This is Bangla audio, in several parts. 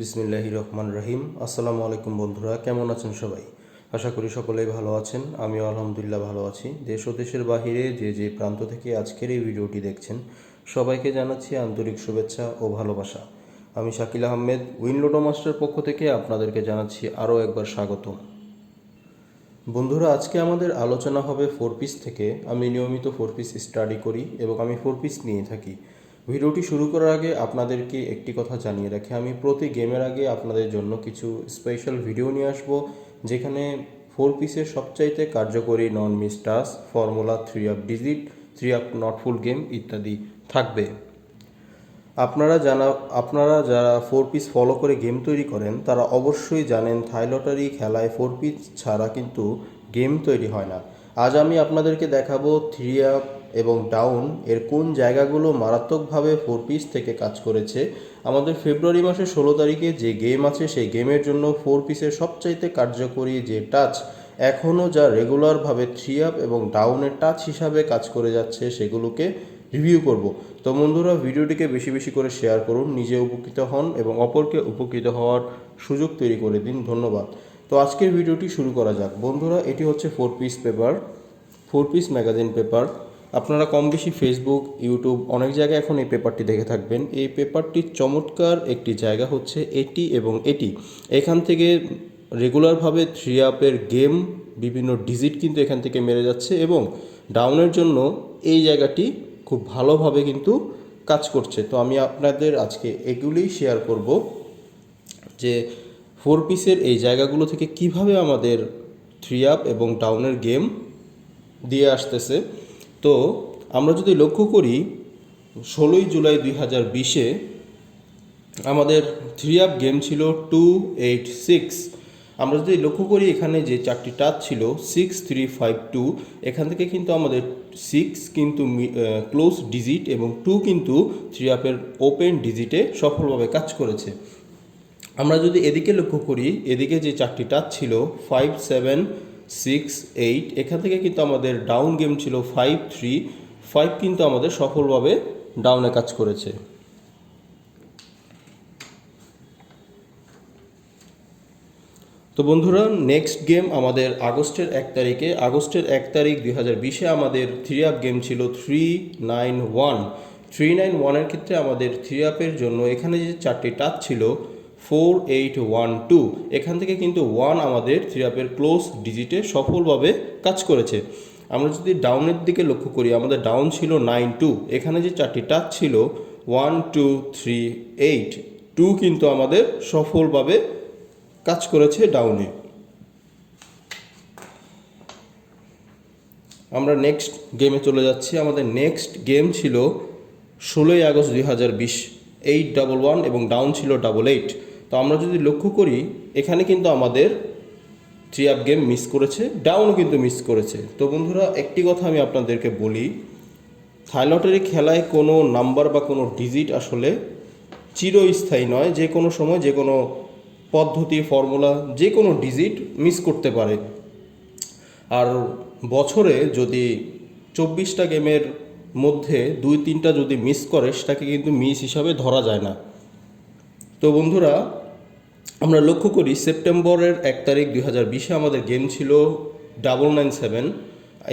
বিসমিল্লাহি রহমান রহিম। আসসালামু আলাইকুম বন্ধুরা, কেমন আছেন সবাই? আশা করি সকলেই ভালো আছেন, আমিও আলহামদুলিল্লাহ ভালো আছি। দেশ ও দেশের বাহিরে যে যে প্রান্ত থেকে আজকের এই ভিডিওটি দেখছেন, সবাইকে জানাচ্ছি আন্তরিক শুভেচ্ছা ও ভালোবাসা। আমি শাকিল আহমেদ, উইনলোডো মাস্টার পক্ষ থেকে আপনাদেরকে জানাচ্ছি আরও একবার স্বাগতম। বন্ধুরা, আজকে আমাদের আলোচনা হবে ফোর পিস থেকে। আমি নিয়মিত ফোর পিস স্টাডি করি এবং আমি ফোর পিস নিয়ে থাকি। ভিডিওটি শুরু করার আগে আপনাদেরকে একটি কথা জানিয়ে রাখি। আমি প্রতি গেমের আগে আপনাদের জন্য কিছু স্পেশাল ভিডিও নিয়ে আসব, যেখানে ফোর পিসের সবচাইতে কার্যকরী non মিস্টাস formula three up digit three up not full game ইত্যাদি থাকবে। আপনারা জানা, আপনারা যারা ফোর পিস ফলো করে গেম তৈরি করেন, তারা অবশ্যই জানেন থাই লটারি খেলায় ফোর পিস ছাড়া কিন্তু গেম তৈরি হয় না। আজ আমি আপনাদেরকে দেখাবো থ্রি আপ এবং ডাউন এর কোন জায়গাগুলো মারাত্মকভাবে ফোর পিস থেকে কাজ করেছে। আমাদের ফেব্রুয়ারি মাসের ষোলো তারিখে যে গেম আছে, সেই গেমের জন্য ফোর পিসের সবচাইতে কার্যকরী যে টাচ এখনও যা রেগুলারভাবে থ্রি আপ এবং ডাউনের টাচ হিসাবে কাজ করে যাচ্ছে, সেগুলোকে রিভিউ করব। তো বন্ধুরা, ভিডিওটিকে বেশি বেশি করে শেয়ার করুন, নিজে উপকৃত হন এবং অপরকে উপকৃত হওয়ার সুযোগ তৈরি করে দিন। ধন্যবাদ। তো আজকের ভিডিওটি শুরু করা যাক। বন্ধুরা, এটি হচ্ছে four piece paper four piece magazine paper আপনারা কম বেশি ফেসবুক ইউটিউব অনেক জায়গায় এখন এই পেপারটি দেখে থাকবেন। এই পেপারটির চমৎকার একটি জায়গা হচ্ছে এটি এবং এটি। এখান থেকে রেগুলারভাবে থ্রি আপের গেম বিভিন্ন ডিজিট কিন্তু এখান থেকে মেরে যাচ্ছে এবং ডাউনের জন্য এই জায়গাটি খুব ভালোভাবে কিন্তু কাজ করছে। তো আমি আপনাদের আজকে এগুলিই শেয়ার করব যে ফোর পিসের এই জায়গাগুলো থেকে কীভাবে আমাদের থ্রি আপ এবং ডাউনের গেম দিয়ে আসতেছে। তো আমরা যদি লক্ষ্য করি, ষোলোই জুলাই দুই হাজার বিশে আমাদের থ্রি আপ গেম ছিল টু এইট সিক্স আমরা যদি লক্ষ্য করি, এখানে যে চারটি টাচ ছিল সিক্স থ্রি ফাইভ টু এখান থেকে কিন্তু আমাদের সিক্স কিন্তু ক্লোজ ডিজিট এবং টু কিন্তু থ্রি আপের ওপেন ডিজিটে সফলভাবে কাজ করেছে। আমরা যদি এদিকে লক্ষ্য করি, এদিকে যে চারটি টাচ ছিল ফাইভ সেভেন সিক্স এইট এখান থেকে কিন্তু আমাদের ডাউন গেম ছিল ফাইভ থ্রি ফাইভ কিন্তু আমাদের সফলভাবে ডাউনে কাজ করেছে। তো বন্ধুরা নেক্সট গেম আমাদের আগস্টের এক তারিখে, আগস্টের এক তারিখ দুই হাজার বিশে আমাদের থ্রি আপ গেম ছিল three nine one three nine ওয়ানের ক্ষেত্রে আমাদের থ্রি আপের জন্য এখানে যে চারটি টাচ ছিল ফোর এইট ওয়ান টু এখান থেকে কিন্তু ওয়ান আমাদের থ্রি আপের ক্লোজ ডিজিটে সফলভাবে কাজ করেছে। আমরা যদি ডাউনের দিকে লক্ষ্য করি, আমাদের ডাউন ছিল নাইন টু এখানে যে চারটি টাচ ছিল one two three eight two কিন্তু আমাদের সফলভাবে কাজ করেছে ডাউনে আমরা নেক্সট গেমে চলে যাচ্ছি। আমাদের নেক্সট গেম ছিল ষোলোই আগস্ট দুই হাজার বিশ। এইট ডাবল ওয়ান এবং ডাউন ছিল ডাবল এইট তো আমরা যদি লক্ষ্য করি, এখানে কিন্তু আমাদের থ্রি আপ গেম মিস করেছে ডাউনও কিন্তু মিস করেছে। তো বন্ধুরা, একটি কথা আমি আপনাদেরকে বলি থাইলটারি খেলায় কোনো নাম্বার বা কোনো ডিজিট আসলে চিরস্থায়ী নয়, যে কোনো সময়, যে কোনো পদ্ধতি ফর্মুলা যে কোনো ডিজিট মিস করতে পারে। আর বছরে যদি চব্বিশটা গেমের মধ্যে দুই তিনটা যদি মিস করে, সেটাকে কিন্তু মিস হিসাবে ধরা যায় না। তো বন্ধুরা, আমরা লক্ষ্য করি সেপ্টেম্বরের এক তারিখ দুই হাজার বিশে আমাদের গেম ছিল ডাবল নাইন সেভেন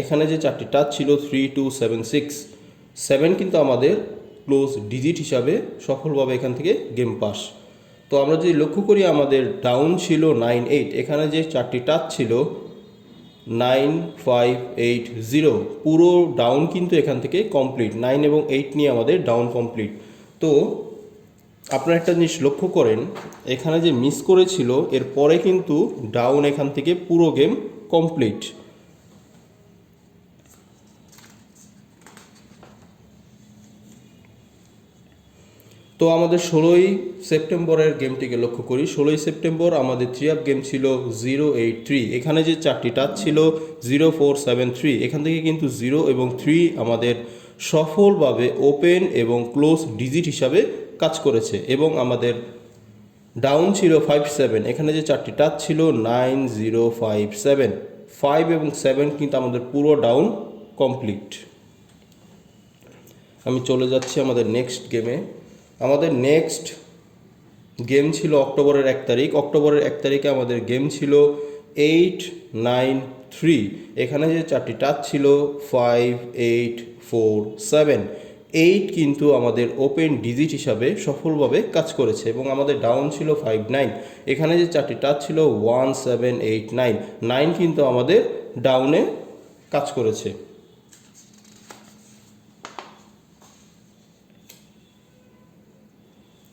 এখানে যে চারটি টাচ ছিল three two seven six seven কিন্তু আমাদের ক্লোজ ডিজিট হিসাবে সফলভাবে এখান থেকে গেম পাস তো আমরা যদি লক্ষ্য করি আমাদের ডাউন ছিল নাইন এইট এখানে যে চারটি টাচ ছিল নাইন ফাইভ এইট জিরো পুরো ডাউন কিন্তু এখান থেকে কমপ্লিট নাইন এবং এইট নিয়ে আমাদের ডাউন কমপ্লিট তো আপনারা একটা জিনিস লক্ষ্য করেন, এখানে যে মিস করেছিল, এর পরে কিন্তু ডাউন এখান থেকে পুরো গেম কমপ্লিট তো আমাদের ষোলোই সেপ্টেম্বরের গেমটিকে লক্ষ্য করি। ষোলোই সেপ্টেম্বর আমাদের থ্রি আপ গেম ছিল জিরো এইট থ্রি এখানে যে চারটি টাচ ছিল জিরো ফোর সেভেন থ্রি এখান থেকে কিন্তু জিরো এবং থ্রি আমাদের সফলভাবে ওপেন এবং ক্লোজ ডিজিট হিসাবে কাজ করেছে এবং আমাদের ডাউন ছিল ফাইভ সেভেন এখানে যে চারটি টাচ ছিল nine zero five seven five এবং সেভেন কিন্তু আমাদের পুরো ডাউন কমপ্লিট আমি চলে যাচ্ছি আমাদের নেক্সট গেমে আমাদের নেক্সট গেম ছিল অক্টোবরের এক তারিখ। অক্টোবরের এক তারিখে আমাদের গেম ছিল এইট নাইন থ্রি এখানে যে চারটি টাচ ছিল five eight four seven eight কিন্তু আমাদের ওপেন ডিজিট হিসাবে সফলভাবে কাজ করেছে এবং আমাদের ডাউন ছিল ফাইভ নাইন এখানে যে চারটি টাচ ছিল one seven eight nine nine কিন্তু আমাদের ডাউনে কাজ করেছে।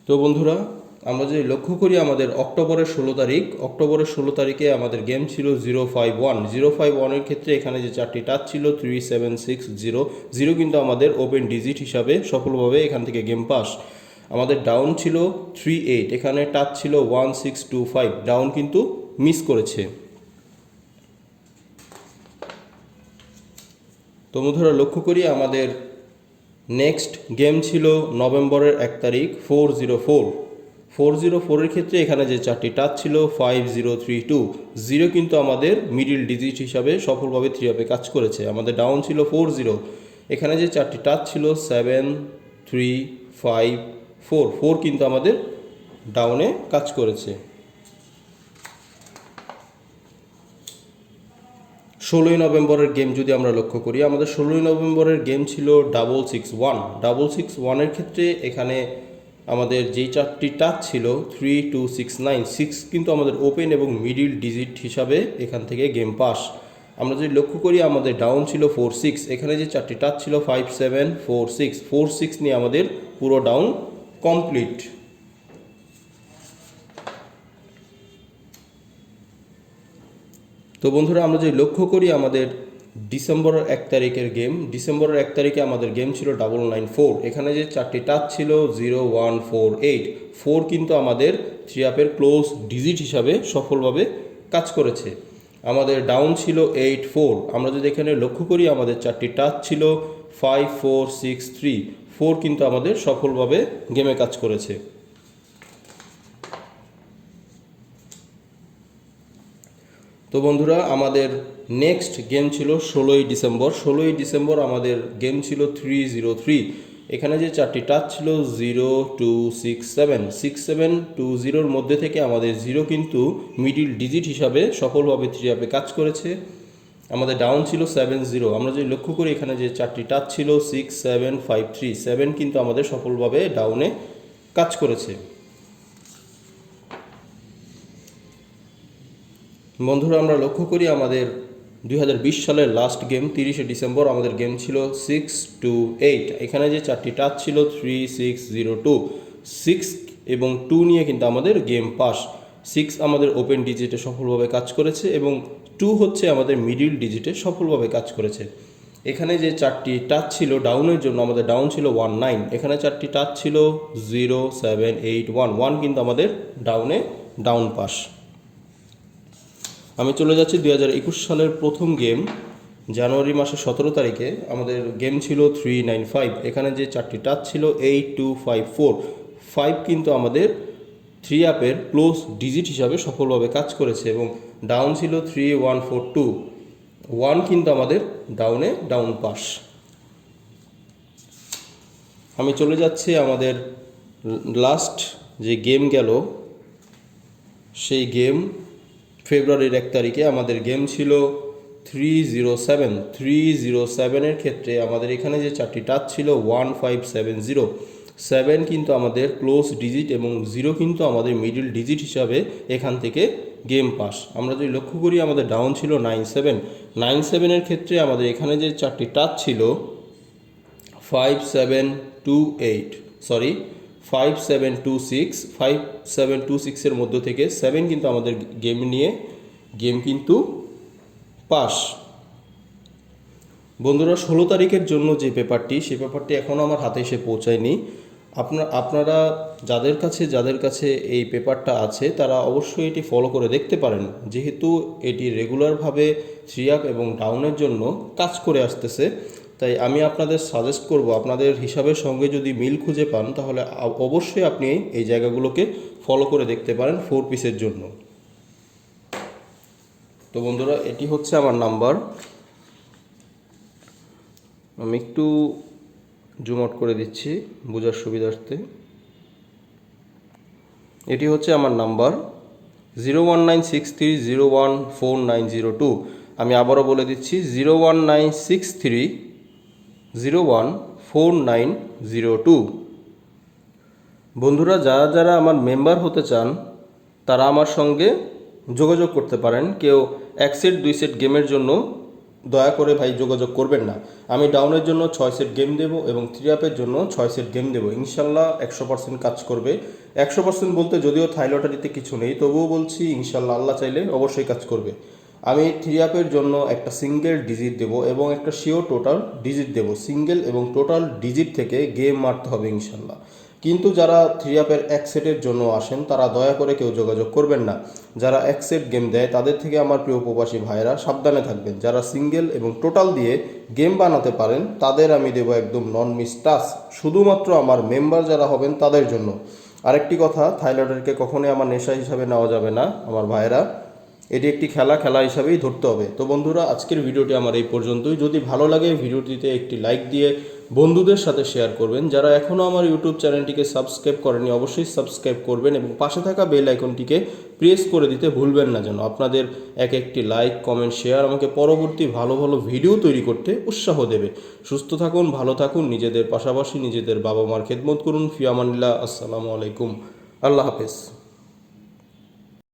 তো বন্ধুরা আমরা যদি লক্ষ্য করি আমাদের অক্টোবরের ষোলো তারিখ, অক্টোবরের ষোলো তারিখে আমাদের গেম ছিল zero five one zero five ওয়ানের ক্ষেত্রে এখানে যে চারটি টাচ ছিল three seven six zero zero কিন্তু আমাদের ওপেন ডিজিট হিসাবে সফলভাবে এখান থেকে গেম পাস আমাদের ডাউন ছিল থ্রি এইট এখানে টাচ ছিল one six two five down কিন্তু মিস করেছে। তো বন্ধুরা, লক্ষ্য করি আমাদের নেক্সট গেম ছিল নভেম্বরের এক তারিখ four zero four four zero ফোরের ক্ষেত্রে এখানে যে চারটি টাচ ছিল five zero three two zero কিন্তু আমাদের মিডিল ডিজিট হিসাবে সফলভাবে থ্রি আপে কাজ করেছে। আমাদের ডাউন ছিল ফোর জিরো এখানে যে চারটি টাচ ছিল seven three five four four কিন্তু আমাদের ডাউনে কাজ করেছে। ষোলোই নভেম্বরের গেম যদি আমরা লক্ষ্য করি, আমাদের ষোলোই নভেম্বরের গেম ছিল double six one double six ওয়ানের ক্ষেত্রে এখানে আমাদের যেই চারটি টাচ ছিল three two six nine six কিন্তু আমাদের ওপেন এবং মিডিল ডিজিট হিসাবে এখান থেকে গেম পাস আমরা যদি লক্ষ্য করি, আমাদের ডাউন ছিল ফোর সিক্স এখানে যে চারটি টাচ ছিল five seven four six four six নিয়ে আমাদের পুরো ডাউন কমপ্লিট তো বন্ধুরা, আমরা যদি লক্ষ্য করি, আমাদের ডিসেম্বরের এক তারিখের গেম। ডিসেম্বরের এক তারিখে আমাদের গেম ছিল ডাবল নাইন ফোর। এখানে যে চারটি টাচ ছিল zero one four eight, four কিন্তু আমাদের থ্রি আপের ক্লোজ ডিজিট হিসাবে সফলভাবে কাজ করেছে। আমাদের ডাউন ছিল এইট ফোর আমরা যদি এখানে লক্ষ্য করি, আমাদের চারটি টাচ ছিল five four six three four কিন্তু আমাদের সফলভাবে গেমে কাজ করেছে। তো বন্ধুরা, আমাদের নেক্সট গেম ছিল ষোলোই ডিসেম্বর। ষোলোই ডিসেম্বর আমাদের গেম ছিল থ্রি জিরো থ্রি এখানে যে চারটি টাচ ছিল zero two six seven six seven two জিরোর মধ্যে থেকে আমাদের জিরো কিন্তু মিডিল ডিজিট হিসাবে সফলভাবে থ্রি আপে কাজ করেছে। আমাদের ডাউন ছিল সেভেন জিরো আমরা যদি লক্ষ্য করি, এখানে যে চারটি টাচ ছিল six seven five three seven কিন্তু আমাদের সফলভাবে ডাউনে কাজ করেছে। বন্ধুরা, আমরা লক্ষ্য করি আমাদের দুই হাজার বিশ সালের লাস্ট গেম তিরিশে ডিসেম্বর, আমাদের গেম ছিল সিক্স টু এইট এখানে যে চারটি টাচ ছিল three six zero two six এবং টু নিয়ে কিন্তু আমাদের গেম পাস সিক্স আমাদের ওপেন ডিজিটে সফলভাবে কাজ করেছে এবং টু হচ্ছে আমাদের মিডিল ডিজিটে সফলভাবে কাজ করেছে। এখানে যে চারটি টাচ ছিল ডাউনের জন্য আমাদের ডাউন ছিল ওয়ান নাইন এখানে চারটি টাচ ছিল zero seven eight one one কিন্তু আমাদের ডাউনে ডাউন পাস আমি চলে যাচ্ছি দুই হাজার একুশ সালের প্রথম গেম, জানুয়ারি মাসের সতেরো তারিখে। আমাদের গেম ছিল থ্রি নাইন ফাইভ। এখানে যে চারটি টাচ ছিল, eight two five four. Five কিন্তু আমাদের থ্রি আপের ক্লোজ ডিজিট হিসাবে সফলভাবে কাজ করেছে এবং ডাউন ছিল three one four two. One কিন্তু আমাদের ডাউনে ডাউন পাস। আমি চলে যাচ্ছি আমাদের লাস্ট যে গেম গেল, সেই গেম ফেব্রুয়ারির এক তারিখে আমাদের গেম ছিল three zero seven three zero সেভেনের ক্ষেত্রে আমাদের এখানে যে চারটি টাচ ছিল one five seven zero seven কিন্তু আমাদের ক্লোজ ডিজিট এবং জিরো কিন্তু আমাদের মিডিল ডিজিট হিসাবে এখান থেকে গেম পাস আমরা যদি লক্ষ্য করি, আমাদের ডাউন ছিল নাইন সেভেন নাইন সেভেনের ক্ষেত্রে আমাদের এখানে যে চারটি টাচ ছিল five seven two eight sorry five seven two six five seven two সিক্সের মধ্য থেকে সেভেন কিন্তু আমাদের গেম নিয়ে গেম কিন্তু পাস বন্ধুরা, ষোলো তারিখের জন্য যে পেপারটি সেই পেপারটি এখনও আমার হাতে এসে পৌঁছায়নি। আপনার, আপনারা যাদের কাছে যাদের কাছে এই পেপারটা আছে, তারা অবশ্যই এটি ফলো করে দেখতে পারেন। যেহেতু এটি রেগুলারভাবে থ্রি আপ এবং ডাউনের জন্য কাজ করে আসতেছে তাই আমি আপনাদের সাজেস্ট করব, আপনাদের হিসাবের সঙ্গে যদি মিল খুঁজে পান, তাহলে অবশ্যই আপনি এই জায়গাগুলোকে ফলো করে দেখতে পারেন ফোর পিসের জন্য। তো বন্ধুরা, এটি হচ্ছে আমার নাম্বার আমি একটু জুম আউট করে দিচ্ছি বোঝার সুবিধার্থে। এটি হচ্ছে আমার number zero one nine six three zero one four nine zero two আমি আবারও বলে দিচ্ছি zero one nine six three zero one four nine zero two. বন্ধুরা, যারা যারা আমার মেম্বার হতে চান, তারা আমার সঙ্গে যোগাযোগ করতে পারেন। কেউ এক সেট, দুই সেট গেমের জন্য দয়া করে ভাই যোগাযোগ করবেন না। আমি ডাউনের জন্য ছয় সেট গেম দেবো এবং থ্রি আপের জন্য ছয় সেট গেম দেবো। ইনশাল্লাহ একশো পার্সেন্ট কাজ করবে। একশো পার্সেন্ট বলতে যদিও থাইলটারিতে কিছু নেই, তবুও বলছি ইনশাল্লাহ আল্লাহ চাইলে অবশ্যই কাজ করবে। আমি থ্রি আপের জন্য একটা সিঙ্গেল ডিজিট দেবো এবং একটা শিওর টোটাল ডিজিট দেবো, সিঙ্গেল এবং টোটাল ডিজিট থেকে গেম মারতে হবে ইনশাল্লাহ। কিন্তু যারা থ্রি আপের এক সেটের জন্য আসেন, তারা দয়া করে কেউ যোগাযোগ করবেন না। যারা এক সেট গেম দেয়, তাদের থেকে আমার প্রিয় প্রবাসী ভাইরা সাবধানে থাকবেন। যারা সিঙ্গেল এবং টোটাল দিয়ে গেম বানাতে পারেন, তাদের আমি দেবো একদম নন মিস টাচ শুধুমাত্র আমার মেম্বার যারা হবেন তাদের জন্য। আরেকটি কথা, থাইল্যান্ডেরকে কখনোই আমার নেশা হিসাবে নেওয়া যাবে না, আমার ভাইরা এটি একটি খেলা খেলা হিসাবেই ধরতে হবে। তো বন্ধুরা, আজকের ভিডিওটি আমার এই পর্যন্তই। যদি ভালো লাগে ভিডিওটিতে একটি লাইক দিয়ে বন্ধুদের সাথে শেয়ার করবেন। যারা এখনও আমার ইউটিউব চ্যানেলটিকে সাবস্ক্রাইব করেনি অবশ্যই সাবস্ক্রাইব করবেন এবং পাশে থাকা বেল আইকনটিকে প্রেস করে দিতে ভুলবেন না যেন। আপনাদের এক একটি লাইক, কমেন্ট, শেয়ার আমাকে পরবর্তী ভালো ভালো ভিডিও তৈরি করতে উৎসাহ দেবে। সুস্থ থাকুন, ভালো থাকুন, নিজেদের পাশাপাশি নিজেদের বাবা মার খেদমত করুন। ফিয়ামানিল্লাহ আসসালামু আলাইকুম। আল্লাহ হাফেজ।